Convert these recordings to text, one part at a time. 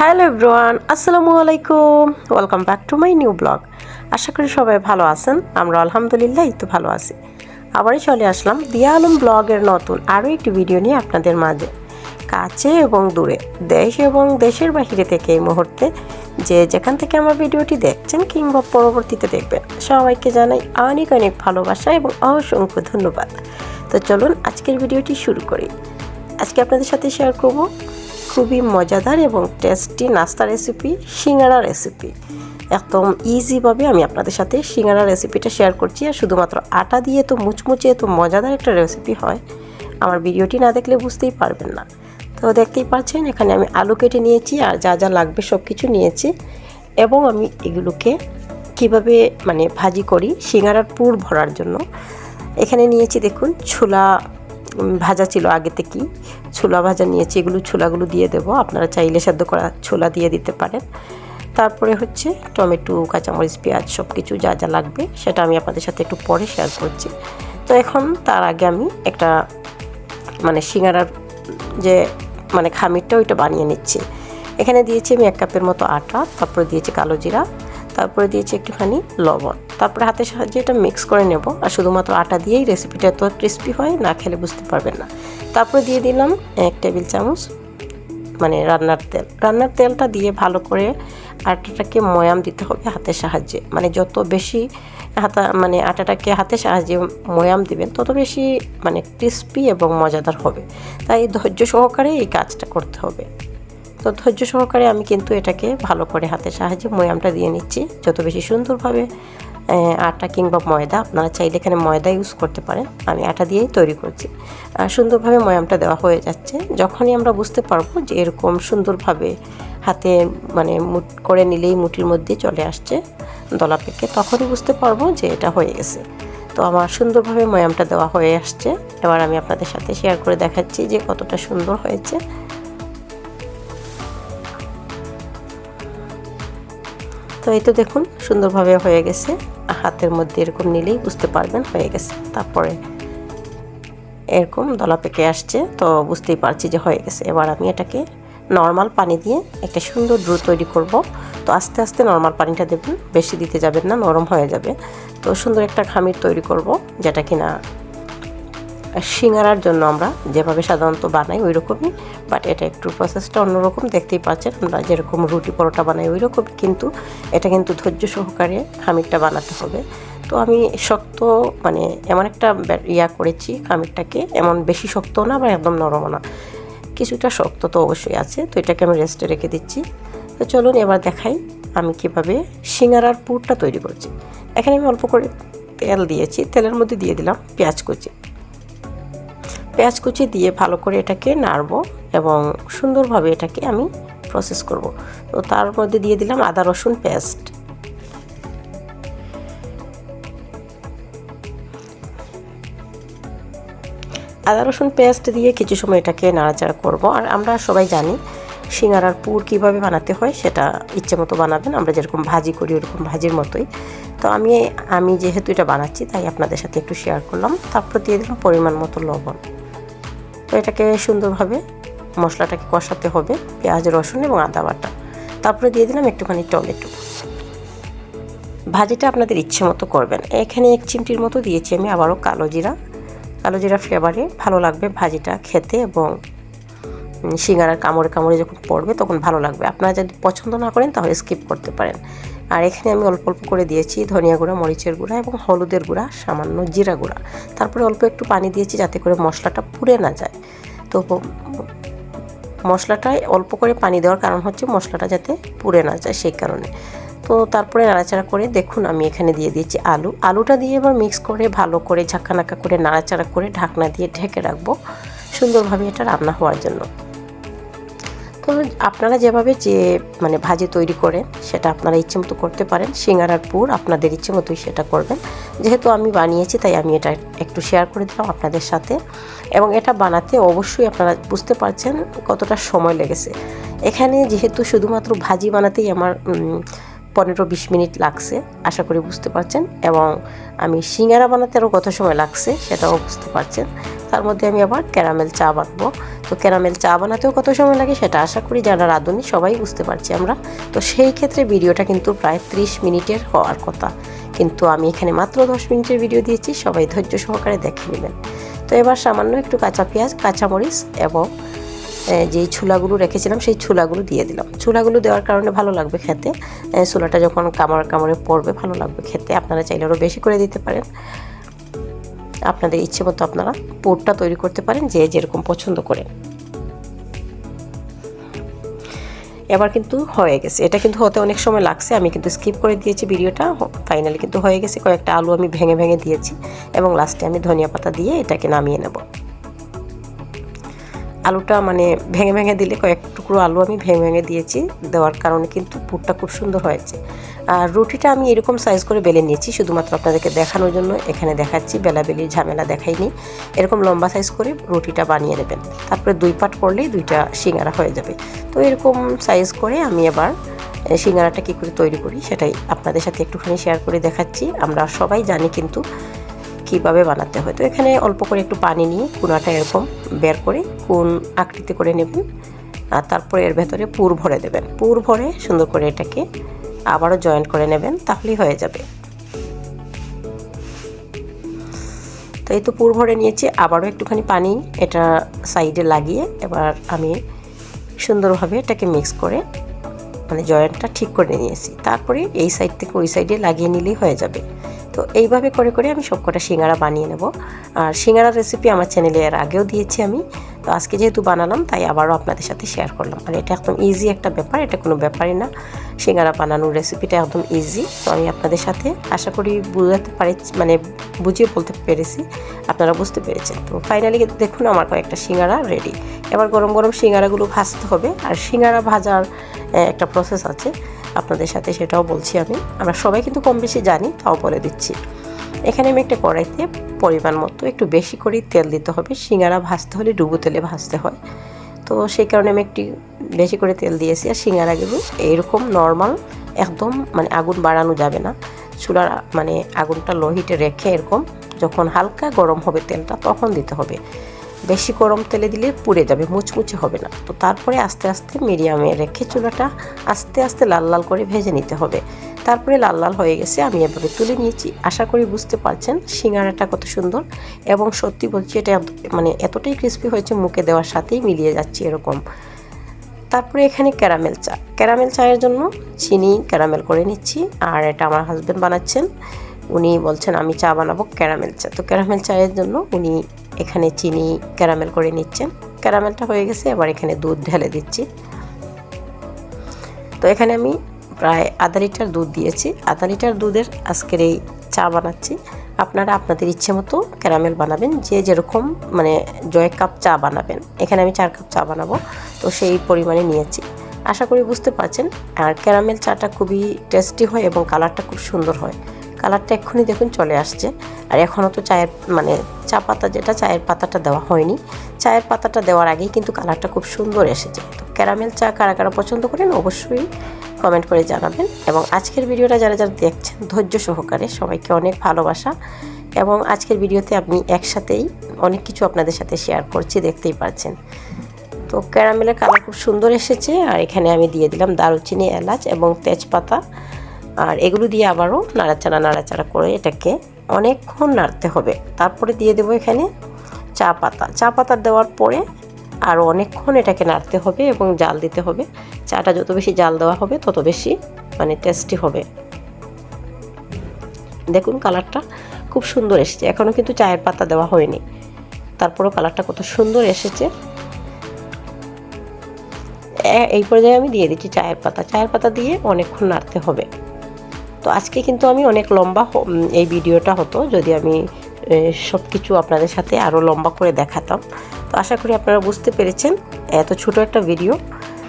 Hello everyone, আসসালামু আলাইকুম। Welcome back to my new blog. আশা করি সবাই ভালো আছেন, আমরা আলহামদুলিল্লাহ তো ভালো আছি। আবারই চলে আসলাম দিয়া আলম ব্লগের নতুন আরও একটি ভিডিও নিয়ে আপনাদের মাঝে। কাছে এবং দূরে, দেশ এবং দেশের বাহিরে থেকে এই মুহূর্তে যে যেখান থেকে আমার ভিডিওটি দেখছেন কিংবা পরবর্তীতে দেখবেন, সবাইকে জানাই অনেক অনেক ভালোবাসা এবং অসংখ্য ধন্যবাদ। তো চলুন আজকের ভিডিওটি শুরু করি। আজকে আপনাদের সাথে শেয়ার করব খুবই মজাদার এবং টেস্টি নাস্তা রেসিপি সিঙ্গারা রেসিপি একদম ইজিভাবে আমি আপনাদের সাথে সিঙ্গারা রেসিপিটা শেয়ার করছি আর শুধুমাত্র আটা দিয়ে তো মুচমুচে এত মজাদার একটা রেসিপি হয়, আমার ভিডিওটি না দেখলে বুঝতেই পারবেন না। তো দেখতেই পাচ্ছেন, এখানে আমি আলু কেটে নিয়েছি আর যা যা লাগবে সব কিছু নিয়েছি এবং আমি এগুলোকে কীভাবে মানে ভাজি করি, সিঙ্গারার পুর ভরার জন্য। এখানে নিয়েছি দেখুন, ছোলা ভাজা ছিল আগে থেকেই। ছোলা ভাজা নিয়েছি, এগুলো ছোলাগুলো দিয়ে দেবো। আপনারা চাইলে সেদ্ধ করা ছোলা দিয়ে দিতে পারেন। তারপরে হচ্ছে টমেটো, কাঁচামরিচ, পেঁয়াজ সব কিছু যা যা লাগবে, সেটা আমি আপনাদের সাথে একটু পরে শেয়ার করছি। তো এখন তার আগে আমি একটা মানে সিঙ্গারার যে মানে খামিরটা, ওইটা বানিয়ে নিচ্ছি। এখানে দিয়েছি আমি এক কাপের মতো আটা, তারপরে দিয়েছি কালো জিরা। তারপরে দিয়েছি একটুখানি লবণ। তারপরে হাতের সাহায্যে এটা মিক্স করে নেব। আর শুধুমাত্র আটা দিয়েই রেসিপিটা এত ক্রিস্পি হয়, না খেলে বুঝতে পারবেন না। তারপরে দিয়ে দিলাম এক টেবিল চামচ মানে রান্নার তেল। রান্নার তেলটা দিয়ে ভালো করে আটাটাকে ময়াম দিতে হবে হাতের সাহায্যে। মানে যত বেশি হাতা মানে আটাটাকে হাতের সাহায্যে ময়াম দিবেন, তত বেশি মানে ক্রিস্পি এবং মজাদার হবে। তাই ধৈর্য সহকারে এই কাজটা করতে হবে। তো ধৈর্য সহকারে আমি কিন্তু এটাকে ভালো করে হাতের সাহায্যে ময়ামটা দিয়ে নিচ্ছি। যত বেশি সুন্দরভাবে আটা কিংবা ময়দা আপনারা চাইলে এখানে ময়দা ইউজ করতে পারেন। আমি আটা দিয়েই তৈরি করছি। আর সুন্দরভাবে ময়ামটা দেওয়া হয়ে যাচ্ছে। যখনই আমরা বুঝতে পারব যে এরকম সুন্দরভাবে হাতে মানে মুট, করে নিলেই মুঠির মধ্যে চলে আসছে দলা পেকে, তখনই বুঝতে পারব যে এটা হয়ে গেছে। তো আমার সুন্দরভাবে ময়ামটা দেওয়া হয়ে আসছে। এবার আমি আপনাদের সাথে শেয়ার করে দেখাচ্ছি যে কতটা সুন্দর হয়েছে। তো এই তো দেখুন, সুন্দরভাবে হয়ে গেছে। হাতের মধ্যে এরকম নিলেই বুঝতে পারবেন, হয়ে গেছে। তারপরে এরকম দলা পেকে আসছে, তো বুঝতেই পারছি যে হয়ে গেছে। এবার আমি এটাকে নর্মাল পানি দিয়ে একটা সুন্দর ড্রু তৈরি করব। তো আস্তে আস্তে নর্মাল পানিটা দেবেন বেশি দিতে যাবেন না, নরম হয়ে যাবে। তো সুন্দর একটা খামির তৈরি করব, যেটা কিনা সিঙ্গারার জন্য আমরা যেভাবে সাধারণত বানাই ওই রকমই বাট এটা একটু প্রসেসটা অন্যরকম, দেখতেই পাচ্ছেন আমরা যেরকম রুটি পরোটা বানাই ওই রকমই কিন্তু এটা কিন্তু ধৈর্য সহকারে খামিরটা বানাতে হবে। তো আমি শক্ত মানে এমন একটা ইয়া করেছি খামিরটাকে। এমন বেশি শক্তও না বা একদম নরমও না। কিছুটা শক্ত তো অবশ্যই আছে, তো এটাকে আমি রেস্টে রেখে দিচ্ছি। তো চলুন এবার দেখাই আমি কীভাবে সিঙ্গারার পুরটা তৈরি করছি। এখানে আমি অল্প করে তেল দিয়েছি, তেলের মধ্যে দিয়ে দিলাম পেঁয়াজ কুচি। পেঁয়াজ কুচি দিয়ে ভালো করে এটাকে নাড়ব এবং সুন্দরভাবে এটাকে আমি প্রসেস করব। তো তার মধ্যে দিয়ে দিলাম আদা, রসুন, পেস্ট। আদা, রসুন, পেস্ট দিয়ে কিছু সময় এটাকে নাড়াচাড়া করব। আর আমরা সবাই জানি সিঙ্গারার পুর কীভাবে বানাতে হয়, সেটা ইচ্ছে মতো বানাবেন। আমরা যেরকম ভাজি করি, ওরকম ভাজির মতোই। তো আমি আমি যেহেতু এটা বানাচ্ছি, তাই আপনাদের সাথে একটু শেয়ার করলাম। তারপর দিয়ে দিলাম পরিমাণ মতো লবণ। তো এটাকে সুন্দরভাবে মশলাটাকে কষাতে হবে, পেঁয়াজ, রসুন এবং আদা বাটা। তারপরে দিয়ে দিলাম একটুখানি টমেটো। ভাজিটা আপনাদের ইচ্ছে মতো করবেন। এখানে এক চিমটির মতো দিয়েছি আমি আবারও কালো জিরা। কালো জিরা ফ্লেভারে ভালো লাগবে ভাজিটা খেতে এবং সিঙ্গারার কামড়ে কামড়ে যখন পড়বে তখন ভালো লাগবে। আপনারা যদি পছন্দ না করেন তাহলে স্কিপ করতে পারেন। আর এখানে আমি অল্প অল্প করে দিয়েছি ধনিয়া গুঁড়া, মরিচের গুঁড়া এবং হলুদের গুঁড়া, সামান্য জিরা গুঁড়া। তারপরে অল্প একটু পানি দিয়েছি যাতে করে মশলাটা পুড়ে না যায়। তো মশলাটায় অল্প করে পানি দেওয়ার কারণ হচ্ছে মশলাটা যাতে পুড়ে না যায় সেই কারণে। তো তারপরে নাড়াচাড়া করে দেখুন আমি এখানে দিয়ে দিয়েছি আলু। আলুটা দিয়ে এবার মিক্স করে, ভালো করে ঝাঁকানাকা করে, নাড়াচাড়া করে ঢাকনা দিয়ে ঢেকে রাখব সুন্দরভাবে এটা রান্না হওয়ার জন্য। তো আপনারা যেভাবে যে মানে ভাজি তৈরি করেন, সেটা আপনারা ইচ্ছে মতো করতে পারেন। সিঙ্গারার পুর আপনাদের ইচ্ছে মতোই সেটা করবেন। যেহেতু আমি বানিয়েছি, তাই আমি এটা একটু শেয়ার করে দিলাম আপনাদের সাথে। এবং এটা বানাতে অবশ্যই আপনারা বুঝতে পারছেন কতটা সময় লেগেছে। এখানে যেহেতু শুধুমাত্র ভাজি বানাতেই আমার পনেরো বিশ মিনিট লাগছে, আশা করি বুঝতে পারছেন। এবং আমি সিঙ্গারা বানাতে আরও কত সময় লাগছে সেটাও বুঝতে পারছেন। তার মধ্যে আমি আবার ক্যারামেল চা বানাবো। তো ক্যারামেল চা বানাতেও কত সময় লাগে সেটা আশা করি যারা রাঁধুনি সবাই বুঝতে পারছি আমরা। তো সেই ক্ষেত্রে ভিডিওটা কিন্তু প্রায় ত্রিশ মিনিটের হওয়ার কথা। কিন্তু আমি এখানে মাত্র দশ মিনিটের ভিডিও দিয়েছি, সবাই ধৈর্য সহকারে দেখে নেবেন। তো এবার সামান্য একটু কাঁচা পেঁয়াজ, কাঁচামরিচ এবং যেই ছুলাগুলো রেখেছিলাম, সেই ছুলাগুলো দিয়ে দিলাম। ছুলাগুলো দেওয়ার কারণে ভালো লাগবে খেতে। ছোলাটা যখন কামড় কামড়ে পড়বে, ভালো লাগবে খেতে। আপনারা চাইলে আরও বেশি করে দিতে পারেন। আপনাদের ইচ্ছে মতো আপনারা পোরটা তৈরি করতে পারেন যে যেরকম পছন্দ করেন এবার কিন্তু হয়ে গেছে। এটা কিন্তু হতে অনেক সময় লাগছে। আমি কিন্তু স্কিপ করে দিয়েছি ভিডিওটা। ফাইনালি কিন্তু হয়ে গেছে। কয়েকটা আলু আমি ভেঙে ভেঙে দিয়েছি এবং লাস্টে আমি ধনিয়া পাতা দিয়ে এটাকে নামিয়ে নেব। আলুটা মানে ভেঙে ভেঙে দিলে কয়েক টুকরো আলু আমি ভেঙে ভেঙে দিয়েছি, দেওয়ার কারণে কিন্তু পুরটা খুব সুন্দর হয়েছে। আর রুটিটা আমি এরকম সাইজ করে বেলে নিয়েছি, শুধুমাত্র আপনাদেরকে দেখানোর জন্য এখানে দেখাচ্ছি বেলাবেলির ঝামেলা দেখাইনি। এরকম লম্বা সাইজ করে রুটিটা বানিয়ে নেবেন। তারপরে দুই পাট করলেই দুইটা সিঙ্গারা হয়ে যাবে। তো এরকম সাইজ করে আমি আবার সিঙ্গারাটা কী করে তৈরি করি সেটাই আপনাদের সাথে একটুখানি শেয়ার করে দেখাচ্ছি। আমরা সবাই জানি কিন্তু কীভাবে বানাতে হয়। তো এখানে অল্প করে একটু পানি নিয়ে কুনাটা এরকম বের করে কোন আকৃতি করে নেবেন, আর তারপরে এর ভেতরে পুর ভরে দেবেন। পুর ভরে সুন্দর করে এটাকে আবারও জয়েন্ট করে নেবেন, তাহলেই হয়ে যাবে। তো এই তো পুর ভরে নিয়েছি, আবারও একটুখানি পানি এটা সাইডে লাগিয়ে এবার আমি সুন্দরভাবে এটাকে মিক্স করে মানে জয়েন্টটা ঠিক করে নিয়েছি। তারপরে এই সাইড থেকে ওই সাইডে লাগিয়ে নিলেই হয়ে যাবে। তো এইভাবে করে করে আমি সবকটা সিঙ্গারা বানিয়ে নেব। আর সিঙ্গারার রেসিপি আমার চ্যানেলে এর আগেও দিয়েছি আমি। তো আজকে যেহেতু বানালাম, তাই আবারও আপনাদের সাথে শেয়ার করলাম। আর এটা একদম ইজি একটা ব্যাপার, এটা কোনো ব্যাপারই না। সিঙ্গারা বানানোর রেসিপিটা একদম ইজি তো আমি আপনাদের সাথে আশা করি বুঝাতে পারি মানে বুঝিয়ে বলতে পেরেছি। আপনারা বুঝতে পেরেছেন। তো ফাইনালি দেখুন আমার কয়েকটা সিঙ্গারা রেডি এবার গরম গরম সিঙ্গারাগুলো ভাজতে হবে। আর সিঙ্গারা ভাজার একটা প্রসেস আছে। আপনাদের সাথে সেটাও বলছি আমি। আমরা সবাই কিন্তু কম বেশি জানি, তাও বলে দিচ্ছি। এখানে আমি একটা কড়াইতে পরিমাণ মতো একটু বেশি করেই তেল দিতে হবে। সিঙ্গারা ভাজতে হলে ডুবো তেলে ভাজতে হয়। তো সেই কারণে আমি একটি বেশি করে তেল দিয়েছি। আর সিঙ্গারাগুলো এইরকম নর্মাল একদম মানে আগুন বাড়ানো যাবে না। চুলার মানে আগুনটা লো হিটে রেখে এরকম যখন হালকা গরম হবে তেলটা, তখন দিতে হবে। বেশি গরম তেলে দিলে পুড়ে যাবে, মুচমুচে হবে না। তো তারপরে আস্তে আস্তে মিডিয়ামে রেখে চুলাটা আস্তে আস্তে লাল লাল করে ভেজে নিতে হবে। তারপরে লাল লাল হয়ে গেছে, আমি এভাবে তুলে নিয়েছি। আশা করি বুঝতে পারছেন সিঙ্গারাটা কত সুন্দর এবং সত্যি বলছি এটা মানে এতটাই ক্রিস্পি হয়েছে, মুখে দেওয়ার সাথেই মিলিয়ে যাচ্ছে এরকম। তারপরে এখানে ক্যারামেল চা। ক্যারামেল চায়ের জন্য চিনি ক্যারামেল করে নিচ্ছি, আর এটা আমার হাজব্যান্ড বানাচ্ছেন। উনি বলছেন, আমি চা বানাবো ক্যারামেল চা। তো ক্যারামেল চায়ের জন্য উনি এখানে চিনি ক্যারামেল করে নিচ্ছেন ক্যারামেলটা হয়ে গেছে, এবার এখানে দুধ ঢেলে দিচ্ছি। তো এখানে আমি প্রায় আধা লিটার দুধ দিয়েছি। আধা লিটার দুধের আজকের এই চা বানাচ্ছি। আপনারা আপনাদের ইচ্ছে মতো ক্যারামেল বানাবেন, যে যেরকম মানে জয় কাপ চা বানাবেন। এখানে আমি চার কাপ চা বানাবো, তো সেই পরিমাণে নিয়েছি। আশা করি বুঝতে পারছেন, আর ক্যারামেল চাটা খুবই টেস্টি হয় এবং কালারটা খুব সুন্দর হয়। কালারটা এক্ষুনি দেখুন চলে আসছে। আর এখনও তো চায়ের মানে চা পাতা যেটা, চায়ের পাতাটা দেওয়া হয়নি। চায়ের পাতাটা দেওয়ার আগেই কিন্তু কালারটা খুব সুন্দর এসেছে। তো ক্যারামেল চা কারা কারা পছন্দ করেন অবশ্যই কমেন্ট করে জানাবেন। এবং আজকের ভিডিওটা যারা যারা দেখছেন, ধৈর্য সহকারে সবাইকে অনেক ভালোবাসা। এবং আজকের ভিডিওতে আপনি একসাথেই অনেক কিছু আপনাদের সাথে শেয়ার করছি, দেখতেই পাচ্ছেন। তো ক্যারামেলের কালার খুব সুন্দর এসেছে। আর এখানে আমি দিয়ে দিলাম দারুচিনি এলাচ এবং তেজপাতা। আর এগুলো দিয়ে আবারও নাড়াচাড়া নাড়াচাড়া করে এটাকে অনেকক্ষণ নাড়তে হবে। তারপরে দিয়ে দেবো এখানে চা পাতা। চা পাতা দেওয়ার পরে আরও অনেকক্ষণ এটাকে নাড়তে হবে এবং জাল দিতে হবে। চাটা যত বেশি জাল দেওয়া হবে, তত বেশি মানে টেস্টি হবে। দেখুন কালারটা খুব সুন্দর এসেছে। এখনও কিন্তু চায়ের পাতা দেওয়া হয়নি। তারপরও কালারটা কত সুন্দর এসেছে। এই পর্যায়ে আমি দিয়ে দিচ্ছি চায়ের পাতা। চায়ের পাতা দিয়ে অনেকক্ষণ নাড়তে হবে। তো আজকে কিন্তু আমি অনেক লম্বা এই ভিডিওটা হতো, যদি আমি সব কিছু আপনাদের সাথে আরও লম্বা করে দেখাতাম। তো আশা করি আপনারা বুঝতে পেরেছেন, এত ছোট একটা ভিডিও।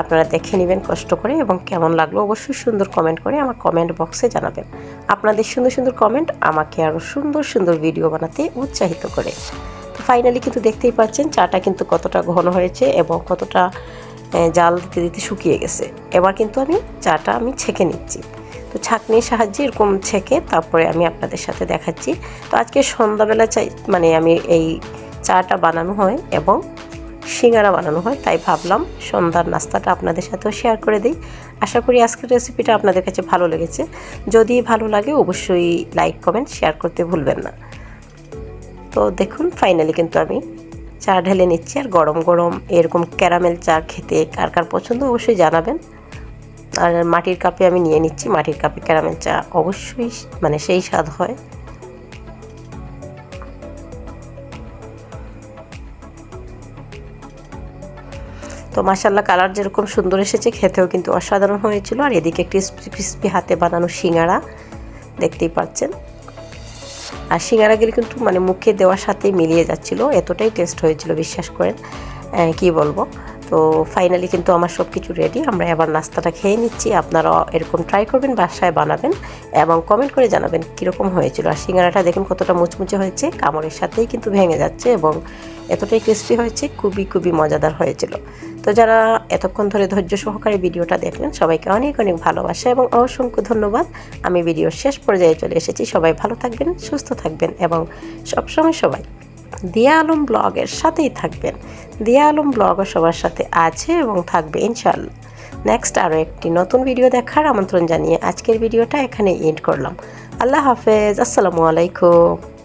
আপনারা দেখে নেবেন কষ্ট করে এবং কেমন লাগল অবশ্যই সুন্দর কমেন্ট করে আমার কমেন্ট বক্সে জানাবেন। আপনাদের সুন্দর সুন্দর কমেন্ট আমাকে আরও সুন্দর সুন্দর ভিডিও বানাতে উৎসাহিত করে। তো ফাইনালি কিন্তু দেখতেই পাচ্ছেন, চাটা কিন্তু কতটা ঘন হয়েছে এবং কতটা জাল দিতে দিতে শুকিয়ে গেছে। এবার কিন্তু আমি চাটা আমি ছেঁকে নিচ্ছি। তো ছাঁকনির সাহায্যে এরকম ছেঁকে তারপরে আমি আপনাদের সাথে দেখাচ্ছি। তো আজকে সন্ধ্যাবেলা চাই মানে আমি এই চাটা বানানো হয় এবং সিঙ্গারা বানানো হয়, তাই ভাবলাম সন্ধ্যার নাস্তাটা আপনাদের সাথেও শেয়ার করে দিই। আশা করি আজকের রেসিপিটা আপনাদের কাছে ভালো লেগেছে। যদি ভালো লাগে অবশ্যই লাইক কমেন্ট শেয়ার করতে ভুলবেন না। তো দেখুন ফাইনালি কিন্তু আমি চা ঢেলে নিচ্ছি। আর গরম গরম এরকম ক্যারামেল চা খেতে কার কার পছন্দ অবশ্যই জানাবেন। আর মাটির কাপে আমি নিয়ে নিচ্ছি। মাটির কাপে ক্যারামেল চা অবশ্যই মানে সেই স্বাদ হয়। তো মাসাল্লাহ কালার যেরকম সুন্দর এসেছে, খেতেও কিন্তু অসাধারণ হয়েছিল। আর এদিকে ক্রিস্পি ক্রিস্পি হাতে বানানো সিঙ্গারা, দেখতেই পাচ্ছেন। আর সিঙ্গারাগুলি কিন্তু মানে মুখে দেওয়ার সাথেই মিলিয়ে যাচ্ছিল। এতটাই টেস্ট হয়েছিল, বিশ্বাস করেন। কি বলব? তো ফাইনালি কিন্তু আমার সব কিছু রেডি আমরা এবার নাস্তাটা খেয়ে নিচ্ছি আপনারা এরকম ট্রাই করবেন, বাসায় বানাবেন এবং কমেন্ট করে জানাবেন কীরকম হয়েছিল। আর সিঙ্গারাটা দেখুন কতটা মুচমুচে হয়েছে, কামড়ের সাথেই কিন্তু ভেঙে যাচ্ছে এবং এতটাই ক্রিস্পি হয়েছে, খুবই খুবই মজাদার হয়েছিল। তো যারা এতক্ষণ ধরে ধৈর্য সহকারে ভিডিওটা দেখলেন, সবাইকে অনেক অনেক ভালোবাসা এবং অসংখ্য ধন্যবাদ। আমি ভিডিওর শেষ পর্যায়ে চলে এসেছি, সবাই ভালো থাকবেন, সুস্থ থাকবেন এবং সবসময় সবাই দিয়া আলম ব্লগের সাথেই থাকবেন। দিয়া আলম ব্লগও সবার সাথে আছে এবং থাকবে ইনশাল্লাহ নেক্সট আরও একটি নতুন ভিডিও দেখার আমন্ত্রণ জানিয়ে আজকের ভিডিওটা এখানে এন্ড করলাম। আল্লাহ হাফেজ, আসসালামু আলাইকুম।